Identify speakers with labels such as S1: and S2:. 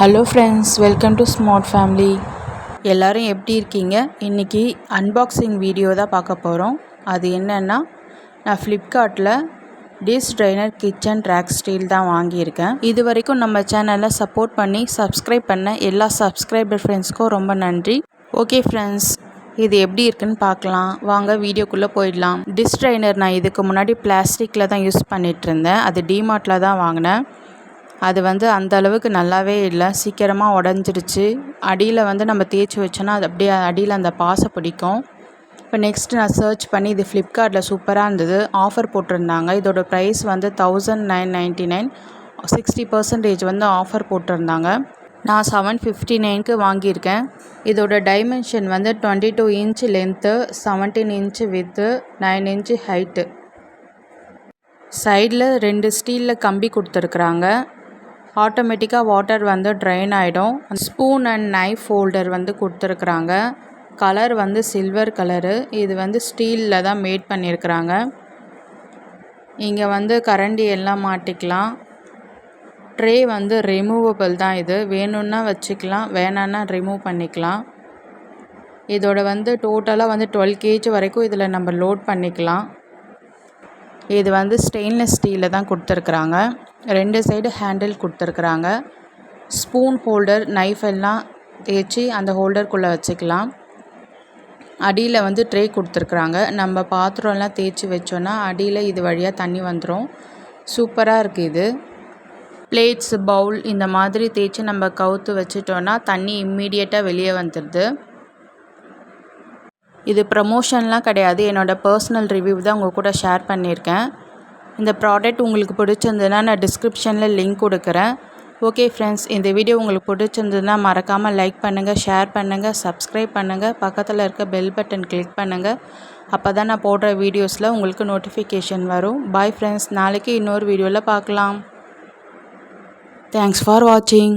S1: Hello friends welcome to smart family எல்லோரும் எப்படி இருக்கீங்க? இன்றைக்கி அன்பாக்சிங் வீடியோ தான் பார்க்க போகிறோம் அது என்னென்னா நான் ஃப்ளிப்கார்ட்டில் dish drainer kitchen rack steel தான் வாங்கியிருக்கேன். இது வரைக்கும் நம்ம சேனலை சப்போர்ட் பண்ணி சப்ஸ்கிரைப் பண்ண எல்லா சப்ஸ்கிரைபர் ஃப்ரெண்ட்ஸ்க்கும் ரொம்ப நன்றி. ஓகே ஃப்ரெண்ட்ஸ் இது எப்படி இருக்குன்னு பார்க்கலாம். வாங்க வீடியோக்குள்ளே போயிடலாம். டிஷ் ட்ரைனர் நான் இதுக்கு முன்னாடி பிளாஸ்டிக்கில் தான் யூஸ் பண்ணிகிட்டு இருந்தேன். அது டிமார்ட்டில் தான் வாங்கினேன். அது வந்து அந்த அளவுக்கு நல்லாவே இல்லை. சீக்கிரமாக உடஞ்சிடுச்சு அடியில் வந்து நம்ம தேய்ச்சி வச்சோன்னா அது அப்படியே அடியில் அந்த பாசை பிடிக்கும். இப்போ நெக்ஸ்ட்டு நான் சர்ச் பண்ணி இது ஃப்ளிப்கார்ட்டில் சூப்பராக இருந்தது. ஆஃபர் போட்டிருந்தாங்க. இதோட ப்ரைஸ் வந்து thousand nine ninety nine sixty percentage வந்து ஆஃபர் போட்டிருந்தாங்க. நான் செவன் ஃபிஃப்டி நைனுக்கு வாங்கியிருக்கேன். இதோட டைமென்ஷன் வந்து twenty two inch length seventeen inch with nine inch height சைடில் ரெண்டு ஸ்டீலில் கம்பி கொடுத்துருக்குறாங்க. ஆட்டோமேட்டிக்காக வாட்டர் வந்து ட்ரைன் ஆகிடும் ஸ்பூன் அண்ட் நைஃப் ஹோல்டர் வந்து கொடுத்துருக்குறாங்க. கலர் வந்து சில்வர் கலரு இது வந்து ஸ்டீலில் தான் மேட் பண்ணியிருக்கிறாங்க இங்கே வந்து கரண்டி எல்லாம் மாட்டிக்கலாம். ட்ரே வந்து ரிமூவபிள் தான் இது. வேணும்னா வச்சுக்கலாம். வேணான்னா ரிமூவ் பண்ணிக்கலாம். இதோட வந்து டோட்டலாக வந்து டுவெல் கேஜி வரைக்கும் இதில் நம்ம லோட் பண்ணிக்கலாம். இது வந்து ஸ்டெயின்லெஸ் ஸ்டீலில் தான் கொடுத்துருக்குறாங்க. ரெண்டு சைடு ஹேண்டில் கொடுத்துருக்குறாங்க. ஸ்பூன் ஹோல்டர் நைஃப் எல்லாம் தேய்ச்சி அந்த ஹோல்டருக்குள்ளே வச்சுக்கலாம். அடியில் வந்து ட்ரே கொடுத்துருக்குறாங்க. நம்ம பாத்திரம்லாம் தேய்ச்சி வச்சோன்னா அடியில் இது வழியாக தண்ணி வந்துடும் சூப்பராக இருக்குது இது. பிளேட்ஸ் பவுல் இந்த மாதிரி தேய்ச்சி நம்ம கவுத்து வச்சிட்டோன்னா தண்ணி இம்மீடியட்டாக வெளியே வந்துடுது. இது ப்ரமோஷன்லாம் கிடையாது. என்னோடய பர்சனல் ரிவ்யூ தான் உங்கள் கூட ஷேர் பண்ணியிருக்கேன். இந்த ப்ராடக்ட் உங்களுக்கு பிடிச்சிருந்ததுன்னா நான் டிஸ்கிரிப்ஷனில் லிங்க் கொடுக்குறேன். ஓகே ஃப்ரெண்ட்ஸ் இந்த வீடியோ உங்களுக்கு பிடிச்சிருந்ததுன்னா மறக்காமல் லைக் பண்ணுங்கள் ஷேர் பண்ணுங்கள் சப்ஸ்கிரைப் பண்ணுங்கள் பக்கத்தில் இருக்க பெல் பட்டன் கிளிக் பண்ணுங்கள் அப்போ தான் நான் போடுற வீடியோஸில் உங்களுக்கு நோட்டிஃபிகேஷன் வரும். பாய் ஃப்ரெண்ட்ஸ் நாளைக்கு இன்னொரு வீடியோவில் பார்க்கலாம். தேங்க்ஸ் ஃபார் வாட்சிங்